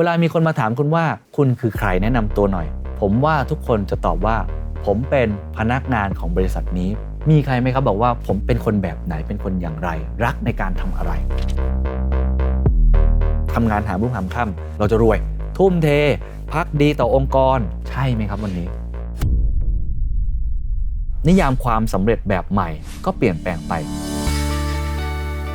เวลามีคนมาถามคุณว่า คุณคือใครแนะนำตัวหน่อย ผมว่าทุกคนจะตอบว่า ผมเป็นพนักงานของบริษัทนี้ มีใครไหมครับบอกว่า ผมเป็นคนแบบไหนเป็นคนอย่างไร รักในการทำอะไรทำงานหารุ่งหามค่ำเราจะรวย ทุ่มเท พักดีต่อองค์กร ใช่ไหมครับวันนี้ นิยามความสำเร็จแบบใหม่ก็เปลี่ยนแปลงไป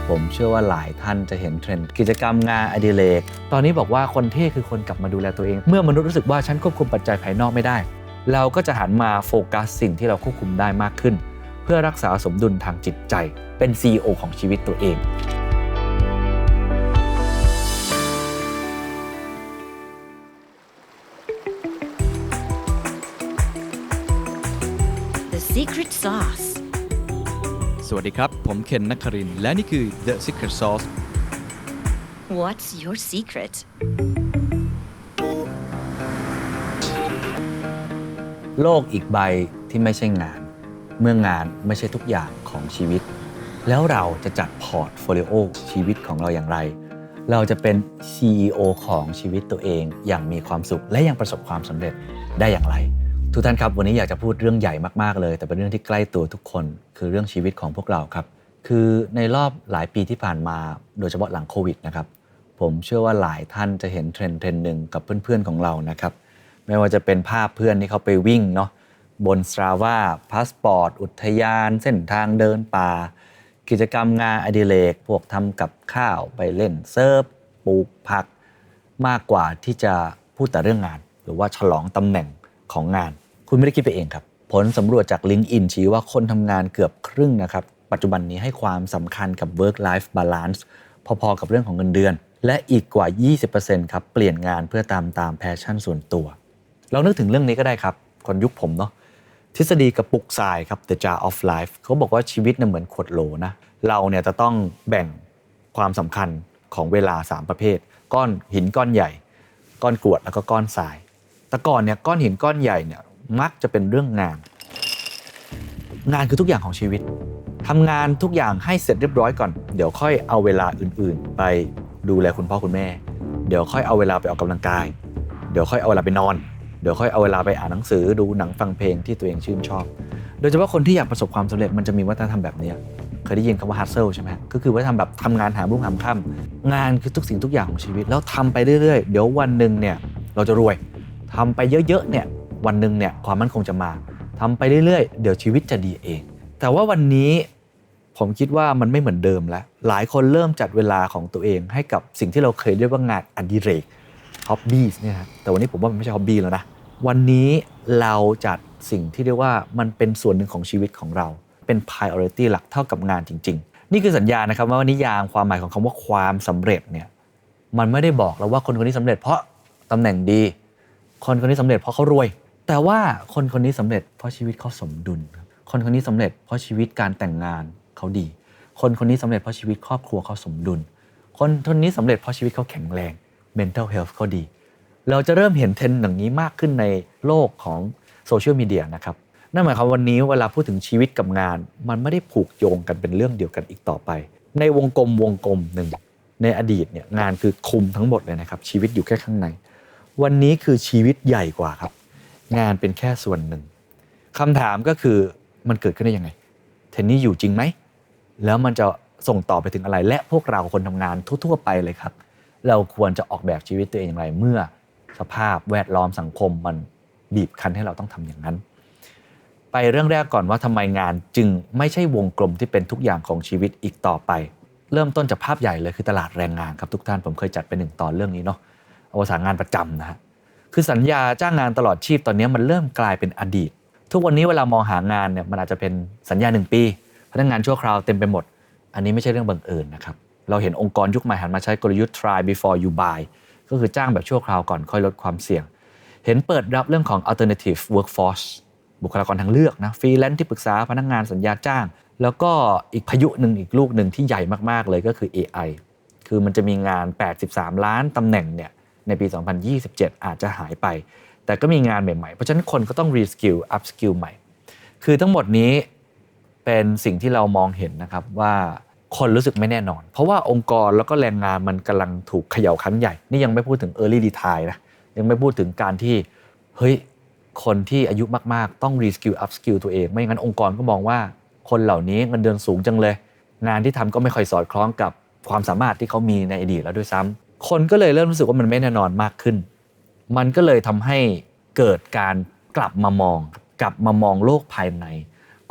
ผมเชื่อว่าหลายท่านจะเห็นเทรนด์กิจกรรมงานอดิเรกตอนนี้บอกว่าคนเท่คือคนกลับมาดูแลตัวเอง เมื่อมนุษย์รู้สึกว่าฉันควบคุมปัจจัยภายนอกไม่ได้ เราก็จะหันมาโฟกัสสิ่งที่เราควบคุมได้มากขึ้น เพื่อรักษาสมดุลทางจิตใจ เป็น CEO ของชีวิตตัวเอง The secret sauce. สวัสดีครับ ผมเคนนักครินทร์และนี่คือ The Secret Sauce What's your secret? โลกอีกใบที่ไม่ใช่งาน เมื่องานไม่ใช่ทุกอย่างของชีวิต แล้วเราจะจัดพอร์ตโฟลิโอชีวิตของเราอย่างไร เราจะเป็น CEO ของชีวิตตัวเองอย่างมีความสุขและยังประสบความสำเร็จได้อย่างไร ทุกท่านครับวันนี้อยากจะพูดเรื่องใหญ่มากๆเลย แต่เป็นเรื่องที่ใกล้ตัวทุกคน คือเรื่องชีวิตของพวกเราครับ คือในรอบหลายปีที่ผ่านมา โดยเฉพาะหลังโควิดนะครับผมเชื่อว่าหลายท่านจะเห็นเทรนด์เทรนด์หนึ่งกับเพื่อนๆของเรานะครับไม่ว่าจะเป็นภาพเพื่อนที่เขาไปวิ่งเนาะบนสตราว่าพาสปอร์ต อุทยาน เส้นทางเดินป่า กิจกรรมงานอดิเรกพวกทำกับข้าวไปเล่นเซิร์ฟปลูกผัก มากกว่าที่จะพูดแต่เรื่องงาน หรือว่าฉลองตำแหน่งของงาน คุณไม่ได้คิดไปเองครับ ผลสำรวจจาก LinkedIn ชี้ว่าคนทำงานเกือบครึ่งนะครับ ปัจจุบันนี้ให้ความสำคัญกับ work life balance พอๆกับเรื่องของเงินเดือน และอีกกว่า 20%ครับเปลี่ยนงานเพื่อตามตามแพชชั่นส่วนตัว เรานึกถึงเรื่องนี้ก็ได้ครับ คนยุคผมเนาะทฤษฎีกระปุกทรายครับ The Jar of Life เขาบอกว่าชีวิตเนี่ยเหมือนขวดโหลนะเราเนี่ยจะต้องแบ่งความสำคัญของเวลา 3 ประเภท ก้อนหินก้อนใหญ่ ก้อนกรวดแล้วก็ก้อนทราย แต่ก่อนเนี่ยก้อนหินก้อนใหญ่เนี่ย มักจะเป็นเรื่องงาน งานคือทุกอย่างของชีวิตทำงานทุกอย่างให้เสร็จเรียบร้อยก่อน เดี๋ยวค่อยเอาเวลาอื่นๆ ไปดูแลคุณพ่อคุณแม่ เดี๋ยวค่อยเอาเวลาไปออกกำลังกาย เดี๋ยวค่อยเอาเวลาไปนอน เดี๋ยวค่อยเอาเวลาไปอ่านหนังสือดูหนังฟังเพลงที่ตัวเองชื่นชอบ โดยเฉพาะคนที่อยากประสบความสำเร็จมันจะมีวัฒนธรรมแบบนี้เคยได้ยินคำว่า hustle ใช่ไหมก็คือวัฒนธรรมแบบทำงานหารุ่งหามค่ำงานคือทุกสิ่งทุกอย่างของชีวิตแล้วทำไปเรื่อยๆ เดี๋ยววันหนึ่งเนี่ยเราจะรวยทำไปเยอะๆเนี่ย วันหนึ่งเนี่ยความมั่นคงจะมาทำไปเรื่อยๆ เดี๋ยวชีวิตจะดีเอง แต่ว่าวันนี้ผมคิดว่ามันไม่เหมือนเดิมแล้ว หลายคนเริ่มจัดเวลาของตัวเองให้กับสิ่งที่เราเคยเรียกว่างานอดิเรกฮ็อบบี้เนี่ยครับแต่วันนี้ผมว่ามันไม่ใช่ฮ็อบบี้แล้วนะวันนี้เราจัดสิ่งที่เรียกว่ามันเป็นส่วนหนึ่งของชีวิตของเรา เป็น priority หลักเท่ากับงานจริง ๆ นี่คือสัญญานะครับว่านิยามความหมายของคำว่าความสำเร็จเนี่ยมันไม่ได้บอกเราว่าคนคนนี้สำเร็จเพราะตำแหน่งดี คนคนนี้สำเร็จเพราะเขารวย แต่ว่าคนคนนี้สำเร็จเพราะชีวิตเขาสมดุลครับคนคนนี้สำเร็จเพราะชีวิตการแต่งงานเขาดี คนคนนี้สำเร็จเพราะชีวิตครอบครัวเขาสมดุล คนคนนี้สำเร็จเพราะชีวิตเขาแข็งแรง mental health เขาดี เราจะเริ่มเห็นเทรนด์อย่างนี้มากขึ้นในโลกของโซเชียลมีเดียนะครับนั่นหมายความวันนี้เวลาพูดถึงชีวิตกับงาน มันไม่ได้ผูกโยงกันเป็นเรื่องเดียวกันอีกต่อไป ในวงกลมวงกลมหนึ่งในอดีตเนี่ยงานคือคุมทั้งหมดเลยนะครับชีวิตอยู่แค่ข้างใน วันนี้คือชีวิตใหญ่กว่าครับ งานเป็นแค่ส่วนหนึ่งคำถามก็คือมันเกิดขึ้นได้ยังไง เทนนี้อยู่จริงไหม แล้วมันจะส่งต่อไปถึงอะไร และพวกเราคนทำงานทั่ว ๆ ไปเลยครับ เราควรจะออกแบบชีวิตตัวเองอย่างไร เมื่อสภาพแวดล้อมสังคมมันบีบคั้นให้เราต้องทำอย่างนั้น ไปเรื่องแรกก่อนว่าทำไมงานจึงไม่ใช่วงกลมที่เป็นทุกอย่างของชีวิตอีกต่อไป เริ่มต้นจากภาพใหญ่เลยคือตลาดแรงงานครับทุกท่านผมเคยจัดไปหนึ่งตอนเรื่องนี้เนาะอวสานงานประจำนะฮะ คือสัญญาจ้างงานตลอดชีพตอนนี้มันเริ่มกลายเป็นอดีต ทุกวันนี้เวลามองหางานเนี่ยมันอาจจะเป็นสัญญาหนึ่งปี พนักงานชั่วคราวเต็มไปหมด อันนี้ไม่ใช่เรื่องบังเอิญนะครับเราเห็นองค์กรยุคใหม่หันมาใช้กลยุทธ์ try before you buy ก็คือจ้างแบบชั่วคราวก่อนค่อยลดความเสี่ยง เห็นเปิดรับเรื่องของ alternative workforce บุคลากรทางเลือกนะฟรีแลนซ์ที่ปรึกษาพนักงานสัญญาจ้าง แล้วก็อีกพายุหนึ่งอีกลูกหนึ่งที่ใหญ่มากๆเลยก็คือ AI คือมันจะมีงาน 83 ล้านตำแหน่งเนี่ย ในปี 2027 อาจจะหายไป แต่ก็มีงานใหม่ๆ เพราะฉะนั้นคนก็ต้อง reskill upskill ใหม่ คือทั้งหมดนี้เป็นสิ่งที่เรามองเห็นนะครับว่าคนรู้สึกไม่แน่นอน เพราะว่าองค์กรแล้วก็แรงงานมันกำลังถูกเขย่าครั้งใหญ่ นี่ยังไม่พูดถึง Early Retire นะยังไม่พูดถึงการที่เฮ้ยคนที่อายุมากๆ ต้อง reskill upskill ตัวเอง ไม่งั้นองค์กรก็มองว่า คนเหล่านี้เงินเดือนสูงจังเลย งานที่ทำก็ไม่ค่อยสอดคล้องกับความสามารถที่เขามีในอดีตแล้วด้วยซ้ำ คนก็เลยเริ่มรู้สึกว่ามันไม่แน่นอนมากขึ้น มันก็เลยทำให้เกิดการกลับมามอง กลับมามองโลกภายใน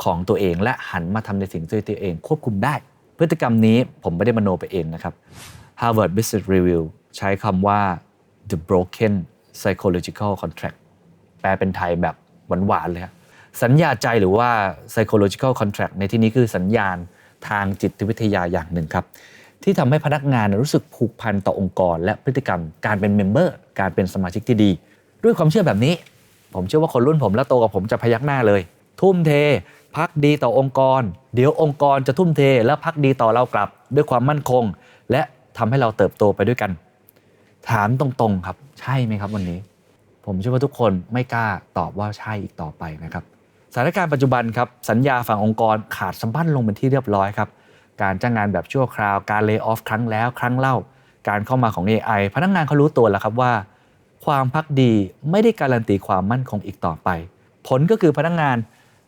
ของตัวเอง และหันมาทำในสิ่งที่ตัวเองควบคุมได้ พฤติกรรมนี้ผมไม่ได้มโนไปเองนะครับ Harvard Business Review ใช้คำว่า the broken psychological contract แปลเป็นไทยแบบหวานๆเลยครับสัญญาใจหรือว่า psychological contract ในที่นี้คือสัญญาณทางจิตวิทยาอย่างหนึ่งครับ ที่ทำให้พนักงานรู้สึกผูกพันต่อองค์กร และพฤติกรรมการเป็นเมมเบอร์การเป็นสมาชิกที่ดี ด้วยความเชื่อแบบนี้ ผมเชื่อว่าคนรุ่นผมและโตกับผมจะพยักหน้าเลย ทุ่มเทพักดีต่อองค์กร เดี๋ยวองค์กรจะทุ่มเทและพักดีต่อเรากลับ ด้วยความมั่นคง และทำให้เราเติบโตไปด้วยกัน ถามตรงๆครับ ใช่ไหมครับวันนี้ ผมเชื่อว่าทุกคนไม่กล้าตอบว่าใช่อีกต่อไปนะครับสถานการณ์ปัจจุบันครับสัญญาฝั่งองค์กรขาดสะบั้นลงเป็นที่เรียบร้อยครับ การจ้างงานแบบชั่วคราว การเลิกออฟครั้งแล้วครั้งเล่า การเข้ามาของ AI พนักงานเขารู้ตัวแล้วครับว่า ความพักดีไม่ได้การันตีความมั่นคงอีกต่อไป ผลก็คือพนักงาน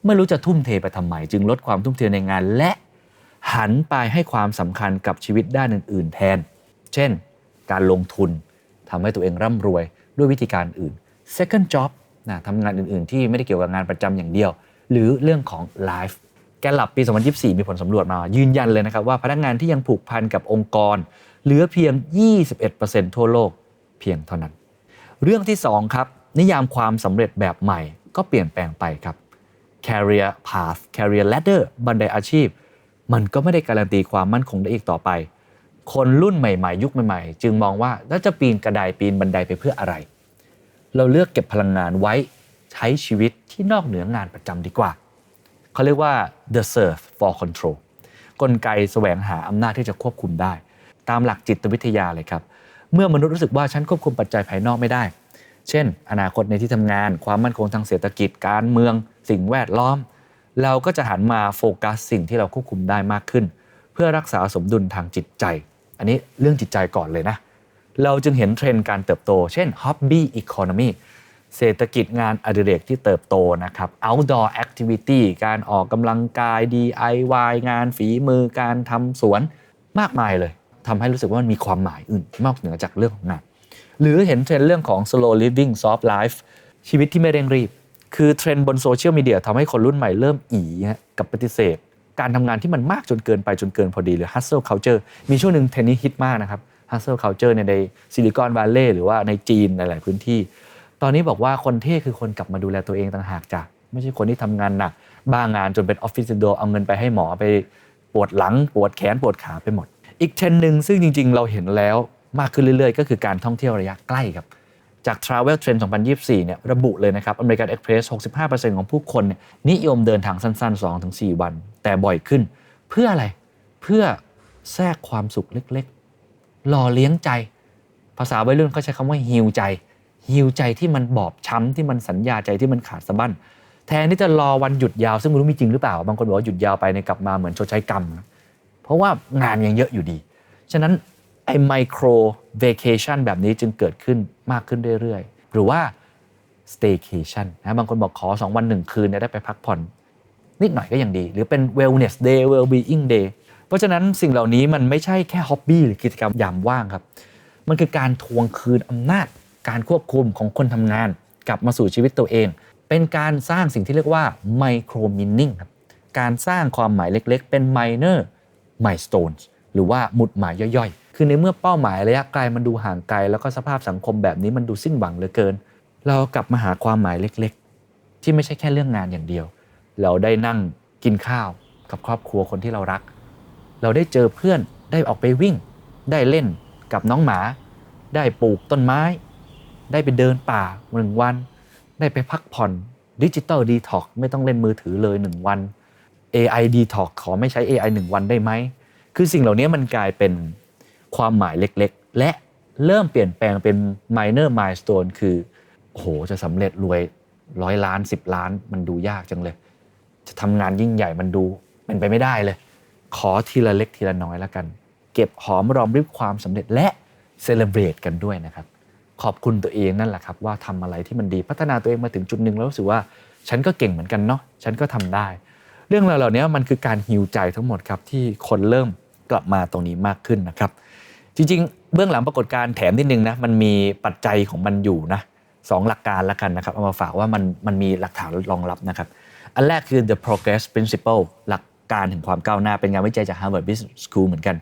ไม่รู้จะทุ่มเทไปทำไม จึงลดความทุ่มเทในงานและหันไปให้ความสำคัญกับชีวิตด้านอื่น ๆ แทน เช่น การลงทุนทำให้ตัวเองร่ำรวยด้วยวิธีการอื่น second job นะทำงานอื่น ๆ ที่ไม่ได้เกี่ยวกับงานประจำอย่างเดียว หรือเรื่องของ life กลลับปี 2024 มีผลสำรวจมา ยืนยันเลยนะครับว่าพนักงานที่ยังผูกพันกับองค์กร เหลือเพียง 21%ทั่วโลกเพียงเท่านั้น เรื่องที่ 2 ครับ นิยามความสำเร็จแบบใหม่ก็เปลี่ยนแปลงไปครับ career path career ladder บันไดอาชีพ มันก็ไม่ได้การันตีความมั่นคงได้อีกต่อไป คนรุ่นใหม่ ๆ ยุคใหม่ๆ จึงมองว่าแล้วจะปีนกระไดปีนบันไดไปเพื่ออะไร เราเลือกเก็บพลังงานไว้ใช้ชีวิตที่นอกเหนืองานประจำดีกว่า เขาเรียกว่า the search for control กลไกแสวงหาอำนาจที่จะควบคุมได้ ตามหลักจิตวิทยาเลยครับ เมื่อมนุษย์รู้สึกว่าฉันควบคุมปัจจัยภายนอกไม่ได้ เช่น อนาคตในที่ทำงาน ความมั่นคงทางเศรษฐกิจ การเมือง สิ่งแวดล้อม เราก็จะหันมาโฟกัสสิ่งที่เราควบคุมได้มากขึ้น เพื่อรักษาสมดุลทางจิตใจ อันนี้เรื่องจิตใจก่อนเลยนะ เราจึงเห็นเทรนด์การเติบโต เช่น hobby economy เศรษฐกิจงานอดิเรกที่เติบโตนะครับ outdoor activity การออกกำลังกาย DIY งานฝีมือการทำสวนมากมายเลยทำให้รู้สึกว่ามันมีความหมายอื่นนอกเหนือจากเรื่องของงาน หรือเห็นเทรนด์เรื่องของ slow living soft life ชีวิตที่ไม่เร่งรีบ คือเทรนด์บนโซเชียลมีเดียทำให้คนรุ่นใหม่เริ่มอีกับปฏิเสธ การทำงานที่มันมากจนเกินไปจนเกินพอดีหรือ hustle culture มีช่วงหนึ่งเทรนด์นี้ฮิตมากนะครับ hustle culture ในในซิลิคอนวัลเลย์หรือว่าในจีนหลาย ๆ พื้นที่ ตอนนี้บอกว่าคนเท่คือคนกลับมาดูแลตัวเองต่างหากจ้ะไม่ใช่คนที่ทำงานหนักบ้างานจนเป็นออฟฟิศซินโดเอาเงินไปให้หมอไปปวดหลัง ปวดแขนปวดขาไปหมด อีกเทรนด์หนึ่งซึ่งจริง ๆ เราเห็นแล้วมากขึ้นเรื่อย ๆ ก็คือการท่องเที่ยวระยะใกล้ครับจาก Travel Trend 2024 เนี่ยระบุเลยนะครับ American Express 65%ของผู้คนเนี่ยนิยมเดินทางสั้น ๆ 2-4 วัน แต่บ่อยขึ้น เพื่ออะไร เพื่อแทรกความสุขเล็กๆ หล่อเลี้ยงใจ ภาษาวัยรุ่นเขาใช้คำว่าฮิวใจ ฮิวใจที่มันบอบช้ำที่มันสัญญาใจที่มันขาดสะบั้นแทนที่จะรอวันหยุดยาวซึ่งไม่รู้มีจริงหรือเปล่า บางคนบอกว่าหยุดยาวไปในกลับมาเหมือนชดใช้กรรม เพราะว่างานยังเยอะอยู่ดี ฉะนั้นไอ้ไมโครเว c a t i o n แบบนี้จึงเกิดขึ้นมากขึ้นเรื่อยๆ หรือว่า staycation นะบางคนบอกขอ 2 วัน 1 คืนเนี่ยได้ไปพักผ่อน นิดหน่อยก็ยังดี หรือเป็น wellness day well-being day เพราะฉะนั้นสิ่งเหล่านี้มันไม่ใช่แค่ฮ็อบบี้หรือกิจกรรมยามว่างครับ มันคือการทวงคืนอำนาจ การควบคุมของคนทำงาน กลับมาสู่ชีวิตตัวเอง เป็นการสร้างสิ่งที่เรียกว่า micro meaning ครับการสร้างความหมายเล็กๆ เป็น minor milestones หรือว่าหมุดหมายย่อยๆ คือในเมื่อเป้าหมายระยะไกลมันดูห่างไกล แล้วก็สภาพสังคมแบบนี้มันดูสิ้นหวังเหลือเกิน เรากลับมาหาความหมายเล็กๆ ที่ไม่ใช่แค่เรื่องงานอย่างเดียว เราได้นั่งกินข้าวกับครอบครัวคนที่เรารัก เราได้เจอเพื่อนได้ออกไปวิ่ง ได้เล่นกับน้องหมา ได้ปลูกต้นไม้ ได้ไปเดินป่าหนึ่งวัน ได้ไปพักผ่อนดิจิตอลดีท็อกไม่ต้องเล่นมือถือเลยหนึ่งวัน AI Detox ขอไม่ใช้ AI 1 วันได้ไหม คือสิ่งเหล่านี้มันกลายเป็นความหมายเล็กๆ และเริ่มเปลี่ยนแปลงเป็น minor milestone คือโอ้โหจะสำเร็จรวยร้อยล้าน 10 ล้านมันดูยากจังเลย จะทำงานยิ่งใหญ่มันดูเป็นไปไม่ได้เลย ขอทีละเล็กทีละน้อยแล้วกัน เก็บหอมรอมริบความสำเร็จและเซเลบรตกันด้วยนะครับ ขอบคุณตัวเองนั่นแหละครับว่าทำอะไรที่มันดีพัฒนาตัวเองมาถึงจุดหนึ่งแล้วรู้สึกว่าฉันก็เก่งเหมือนกันเนาะฉันก็ทำได้ เรื่องราวเหล่านี้มันคือการฮิวใจทั้งหมดครับที่คนเริ่มกลับมาตรงนี้มากขึ้นนะครับ จริงๆ เบื้องหลังปรากฏการณ์แถมนิดนึงนะมันมีปัจจัยของมันอยู่นะสองหลักการละกันนะครับเอามาฝากว่ามันมันมีหลักฐานรองรับนะครับ อันแรกคือ the progress principle หลักการถึงความก้าวหน้าเป็นงานวิจัยจาก Harvard Business School เหมือนกัน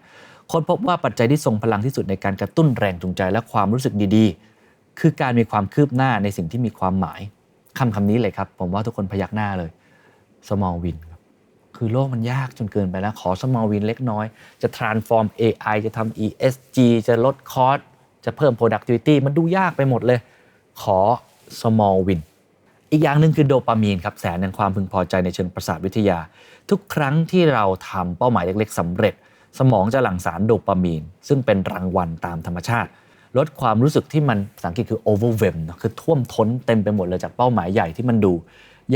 ค้นพบว่าปัจจัยที่ทรงพลังที่สุดในการกระตุ้นแรงจูงใจและความรู้สึกดีๆ คือการมีความคืบหน้าในสิ่งที่มีความหมายคำคำนี้เลยครับ ผมว่าทุกคนพยักหน้าเลย small win ครับคือโลกมันยากจนเกินไปแล้ว ขอ small win เล็กน้อย จะ transform AI จะทำ ESG จะลดคอสจะเพิ่ม productivity มันดูยากไปหมดเลย ขอ small win อีกอย่างหนึ่งคือโดปามีนครับแสนแห่งความพึงพอใจในเชิงประสาทวิทยา ทุกครั้งที่เราทำเป้าหมายเล็ก ๆสำเร็จ สมองจะหลั่งสารโดปามีน ซึ่งเป็นรางวัลตามธรรมชาติ ลดความรู้สึกที่มันภาษาอังกฤษคือ overwhelm เนะคือท่วมท้นเต็มไปหมดเลยจากเป้าหมายใหญ่ที่มันดู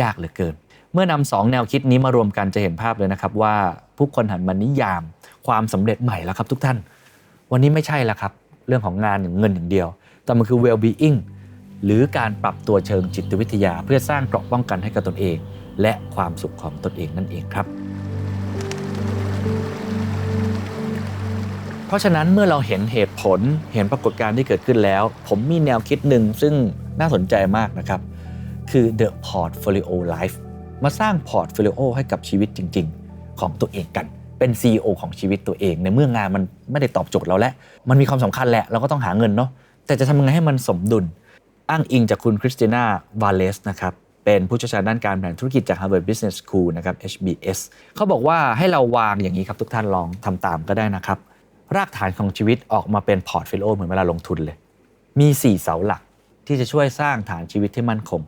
ยากเหลือเกิน เมื่อนำสองแนวคิดนี้มารวมกันจะเห็นภาพเลยนะครับว่าผู้คนหันมานิยาม ความสำเร็จใหม่แล้วครับทุกท่าน วันนี้ไม่ใช่แล้วครับ เรื่องของงานอย่างเงินอย่างเดียว แต่มันคือ well being หรือการปรับตัวเชิงจิตวิทยา เพื่อสร้างเกราะป้องกันให้กับตนเอง และความสุขของตนเองนั่นเองครับ เพราะฉะนั้นเมื่อเราเห็นเหตุผลเห็นปรากฏการณ์ที่เกิดขึ้นแล้ว ผมมีแนวคิดหนึ่งซึ่งน่าสนใจมากนะครับ คือ The Portfolio Life มาสร้างพอร์ตโฟลิโอให้กับชีวิตจริง ๆ ของตัวเองกัน เป็น CEO ของชีวิตตัวเอง ในเมื่องานมันไม่ได้ตอบโจทย์เราแล้ว มันมีความสำคัญแหละ เราก็ต้องหาเงินเนาะแต่จะทำยังไงให้มันสมดุล อ้างอิงจากคุณคริสติน่าวาเลสนะครับเป็นผู้เชี่ยวชาญด้านการแผนธุรกิจจาก Harvard Business School นะครับ HBS เขาบอกว่าให้เราวางอย่างนี้ครับทุกท่านลองทำตามก็ได้นะครับ รากฐานของชีวิตออกมาเป็นพอร์ตโฟลิโอเหมือนเวลาลงทุนเลย มี 4 เสาหลักที่จะช่วยสร้างฐานชีวิตที่มั่นคง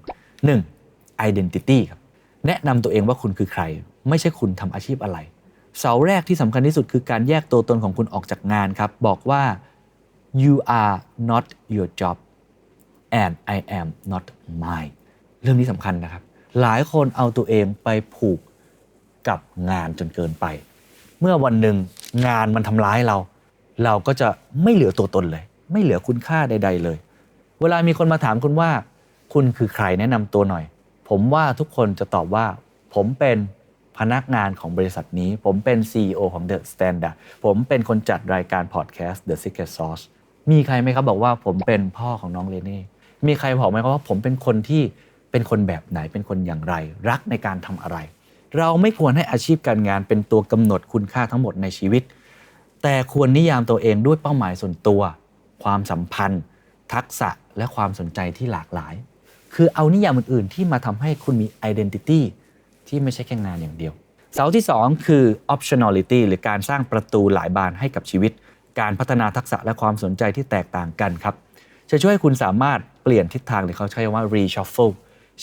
1. identity ครับแนะนำตัวเองว่าคุณคือใคร ไม่ใช่คุณทำอาชีพอะไร เสาแรกที่สำคัญที่สุดคือการแยกตัวตนของคุณออกจากงานครับ บอกว่า you are not your job and I am not mine เรื่องนี้สำคัญนะครับ หลายคนเอาตัวเองไปผูกกับงานจนเกินไป เมื่อวันหนึ่งงานมันทำร้ายเรา เราก็จะไม่เหลือตัวตนเลย ไม่เหลือคุณค่าใด ๆ เลย เวลามีคนมาถามคุณว่า คุณคือใครแนะนำตัวหน่อย ผมว่าทุกคนจะตอบว่า ผมเป็นพนักงานของบริษัทนี้ ผมเป็น CEO ของ The Standard ผมเป็นคนจัดรายการพอดแคสต์ The Secret Sauce มีใครไหมครับบอกว่าผมเป็นพ่อของน้องเรเน่ มีใครบอกไหมครับว่าผมเป็นคนที่เป็นคนแบบไหนเป็นคนอย่างไร รักในการทำอะไร เราไม่ควรให้อาชีพการงานเป็นตัวกำหนดคุณค่าทั้งหมดในชีวิต แต่ควรนิยามตัวเองด้วยเป้าหมายส่วนตัว ความสัมพันธ์ ทักษะและความสนใจที่หลากหลาย คือเอานิยามอื่นๆ ที่มาทำให้คุณมี identity ที่ไม่ใช่แค่งานอย่างเดียว เสาที่ 2 คือ optionality หรือการสร้างประตูหลายบานให้กับชีวิต การพัฒนาทักษะและความสนใจที่แตกต่างกันครับจะช่วยให้คุณสามารถเปลี่ยนทิศทางหรือเขาใช้คำว่า reshuffle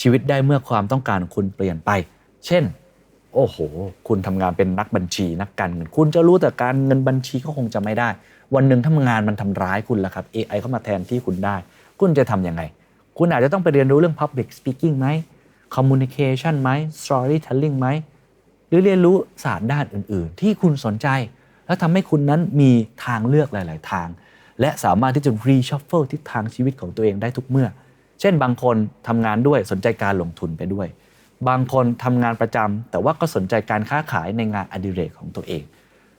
ชีวิตได้เมื่อความต้องการของคุณเปลี่ยนไป เช่น โอ้โห คุณทำงานเป็นนักบัญชีนักการเงินคุณจะรู้แต่การเงินบัญชีก็คงจะไม่ได้ วันหนึ่งถ้างานมันทำร้ายคุณแล้วครับ AI เข้ามาแทนที่คุณได้ คุณจะทำยังไง คุณอาจจะต้องไปเรียนรู้เรื่อง public speaking ไหม communication ไหม storytelling ไหมหรือเรียนรู้ศาสตร์ด้านอื่น ๆ ที่คุณสนใจ แล้วทำให้คุณนั้นมีทางเลือกหลาย ๆ ทาง และสามารถที่จะ reshuffle ทิศทางชีวิตของตัวเองได้ทุกเมื่อ เช่นบางคนทำงานด้วยสนใจการลงทุนไปด้วย บางคนทำงานประจำแต่ว่าก็สนใจการค้าขายในงานอดิเรกของตัวเอง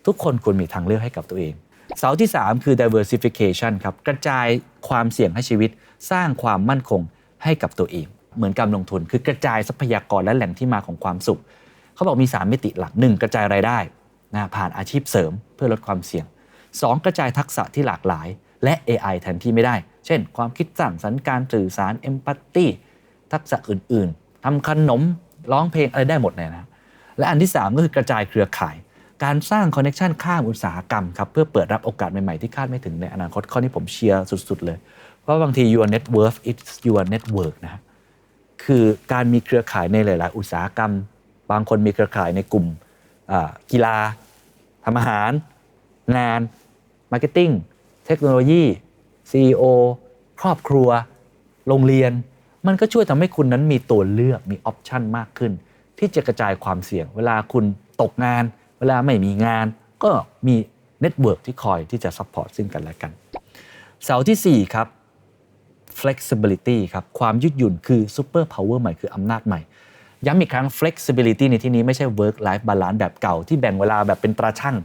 ทุกคนควรมีทางเลือกให้กับตัวเอง เสาที่ 3 คือ diversification ครับกระจายความเสี่ยงให้ชีวิต สร้างความมั่นคงให้กับตัวเอง เหมือนการลงทุนคือกระจายทรัพยากรและแหล่งที่มาของความสุข เขาบอกมี 3 มิติหลัก 1. กระจายรายได้นะผ่านอาชีพเสริมเพื่อลดความเสี่ยง 2. กระจายทักษะที่หลากหลาย และ AI แทนที่ไม่ได้ เช่น ความคิดสร้างสรรค์การสื่อสาร empathy ทักษะอื่น ๆ ทำขนมร้องเพลงอะไรได้หมดเลยนะ และอันที่ 3 ก็คือกระจายเครือข่าย การสร้างคอนเน t ชันข้ามอุตสาหกรรมครับเพื่อเปิดรับโอกาสใหม่ ๆ ที่คาดไม่ถึงในอนาคตข้อนี้ผมเชียร์สุด ๆ เลย เพราะบางที your net worth is your network นะฮะคือการมีเครือข่ายในหลาย ๆ อุตสาหกรรม บางคนมีเครือข่ายในกลุ่มกีฬาทำอาหาร งานมาร์เก็ตติ้งเทคโนโลยี CEO ครอบครัว โรงเรียน มันก็ช่วยทำให้คุณนั้นมีตัวเลือกมีออปชันมากขึ้น ที่จะกระจายความเสี่ยง เวลาคุณตกงาน เวลาไม่มีงาน ก็มีเน็ตเวิร์กที่คอยที่จะซัพพอร์ตซึ่งกันและกัน เสาทีสี่4ครับ flexibility ครับความยืดหยุ่นคือ super power ใหม่คืออำนาจใหม่ ย้ำอีกครั้ง flexibility ในที่นี้ไม่ใช่ work life balance แบบเก่าที่แบ่งเวลาแบบเป็นตราช่าง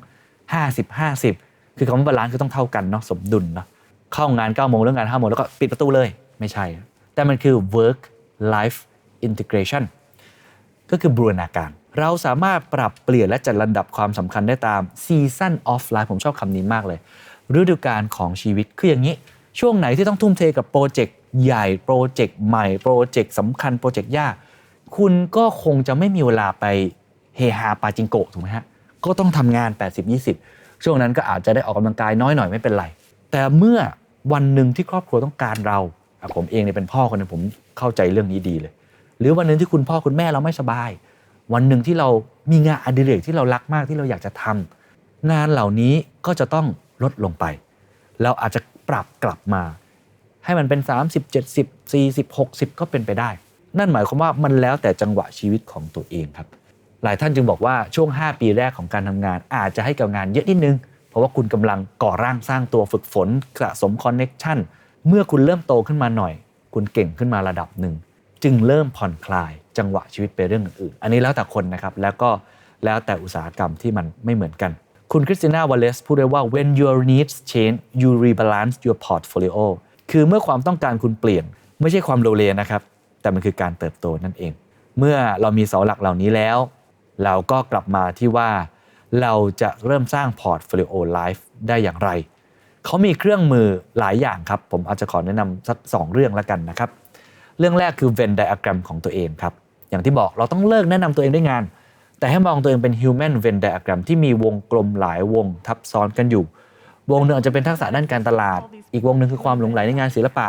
50 50 คือคำว่าบาลานซ์คือต้องเท่ากันเนาะสมดุลเนาะเข้างาน9โมงเลิกงาน5โมงแล้วก็ปิดประตูเลยไม่ใช่ แต่มันคือ work life integration ก็คือบูรณาการ เราสามารถปรับเปลี่ยนและจัดลำดับความสำคัญได้ตาม season of life ผมชอบคำนี้มากเลย ฤดูกาลของชีวิตคืออย่างนี้ ช่วงไหนที่ต้องทุ่มเทกับโปรเจกต์ใหญ่ โปรเจกต์ใหม่ โปรเจกต์สำคัญ โปรเจกต์ยาก คุณก็คงจะไม่มีเวลาไปเฮฮาปาจิงโกะถูกไหมฮะ ก็ต้องทำงาน 80-20 ช่วงนั้นก็อาจจะได้ออกกำลังกายน้อยหน่อยไม่เป็นไร แต่เมื่อวันหนึ่งที่ครอบครัวต้องการเรา ผมเองเนี่ยเป็นพ่อคนนึงผมเข้าใจเรื่องนี้ดีเลย หรือวันหนึ่งที่คุณพ่อคุณแม่เราไม่สบาย วันหนึ่งที่เรามีงานอดิเรกที่เรารักมากที่เราอยากจะทำงานเหล่านี้ก็จะต้องลดลงไป เราอาจจะปรับกลับมา ให้มันเป็น 30 70 40 60 ก็เป็นไปได้ นั่นหมายความว่ามันแล้วแต่จังหวะชีวิตของตัวเองครับ หลายท่านจึงบอกว่าช่วง 5 ปีแรกของการทำงาน อาจจะให้กับงานเยอะนิดนึง เพราะว่าคุณกำลังก่อร่างสร้างตัวฝึกฝนสะสมคอนเน็ชัน เมื่อคุณเริ่มโตขึ้นมาหน่อย คุณเก่งขึ้นมาระดับหนึ่ง จึงเริ่มผ่อนคลายจังหวะชีวิตไปเรื่องอื่น อันนี้แล้วแต่คนนะครับแล้วก็แล้วแต่อุตสาหกรรมที่มันไม่เหมือนกัน คุณคริสติน่าวาเลสพูดไว้ว่า when your needs change you rebalance your portfolio คือเมื่อความต้องการคุณเปลี่ยน ไม่ใช่ความโลเลนะครับ แต่มันคือการเติบโตนั่นเอง เมื่อเรามีเสาหลักเหล่านี้แล้ว เราก็กลับมาที่ว่าเราจะเริ่มสร้าง portfolio life ได้อย่างไร เขามีเครื่องมือหลายอย่างครับ ผมอาจจะขอแนะนำสักสองเรื่องแล้วกันนะครับ เรื่องแรกคือ Venn diagram ของตัวเองครับ อย่างที่บอกเราต้องเลิกแนะนำตัวเองด้วยงาน แต่ให้มองตัวเองเป็น human Venn diagram ที่มีวงกลมหลายวงทับซ้อนกันอยู่ วงหนึ่งอาจจะเป็นทักษะด้านการตลาด อีกวงหนึ่งคือความหลงใหลในงานศิลปะ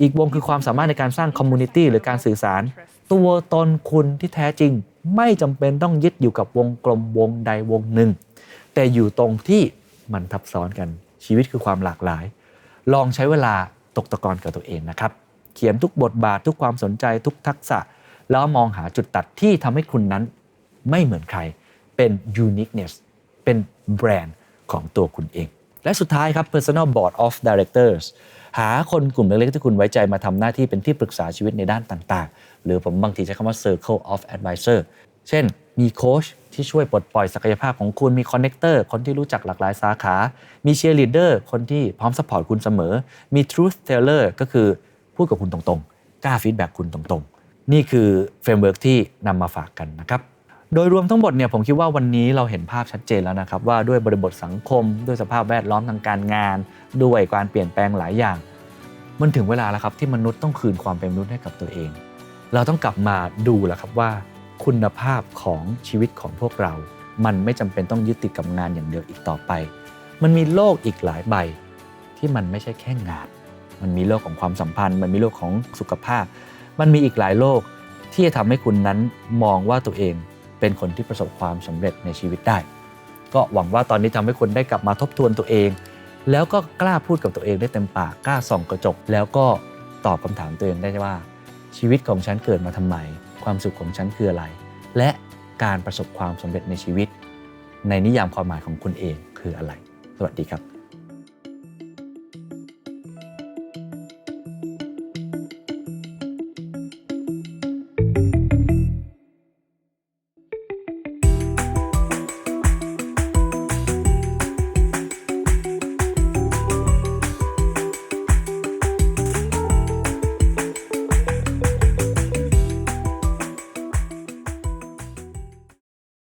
อีกวงคือความสามารถในการสร้าง community หรือการสื่อสาร ตัวตนคุณที่แท้จริง ไม่จำเป็นต้องยึดอยู่กับวงกลมวงใดวงหนึ่ง แต่อยู่ตรงที่มันทับซ้อนกัน ชีวิตคือความหลากหลาย ลองใช้เวลาตกตะกอนกับตัวเองนะครับ เขียนทุกบทบาททุกความสนใจทุกทักษะ แล้วมองหาจุดตัดที่ทำให้คุณนั้นไม่เหมือนใคร เป็น uniqueness เป็นแบรนด์ของตัวคุณเอง และสุดท้ายครับ personal board of directors หาคนกลุ่มเล็กๆที่คุณไว้ใจมาทำหน้าที่เป็นที่ปรึกษาชีวิตในด้านต่างๆ หรือผมบางทีใช้คำว่า circle of advisor เช่น มีโค้ช ที่ช่วยปลดปล่อยศักยภาพของคุณมีคอนเนคเตอร์คนที่รู้จักหลากหลายสาขา มีเชียร์ลีดเดอร์คนที่พร้อมสปอร์ตคุณเสมอ มี truth teller ก็คือพูดกับคุณตรงๆ กล้าฟีดแบ็กคุณตรงๆ นี่คือเฟรมเวิร์กที่นำมาฝากกันนะครับโดยรวมทั้งหมดเนี่ยผมคิดว่าวันนี้เราเห็นภาพชัดเจนแล้วนะครับว่าด้วยบริบทสังคม ด้วยสภาพแวดล้อมทางการงาน ด้วยการเปลี่ยนแปลงหลายอย่าง มันถึงเวลาแล้วครับที่มนุษย์ต้องคืนความเป็นมนุษย์ให้กับตัวเอง เราต้องกลับมาดูแหละครับว่า คุณภาพของชีวิตของพวกเรา มันไม่จำเป็นต้องยึดติดกับงานอย่างเดียวอีกต่อไป มันมีโลกอีกหลายใบ ที่มันไม่ใช่แค่งาน มันมีโลกของความสัมพันธ์ มันมีโลกของสุขภาพ มันมีอีกหลายโลกที่จะทำให้คุณนั้นมองว่าตัวเองเป็นคนที่ประสบความสำเร็จในชีวิตได้ ก็หวังว่าตอนนี้ทำให้คุณได้กลับมาทบทวนตัวเอง แล้วก็กล้าพูดกับตัวเองได้เต็มปากกล้าส่องกระจก แล้วก็ตอบคำถามตัวเองได้ว่า ชีวิตของฉันเกิดมาทำไม ความสุขของฉันคืออะไร และการประสบความสำเร็จในชีวิต ในนิยามความหมายของคุณเองคืออะไร สวัสดีครับ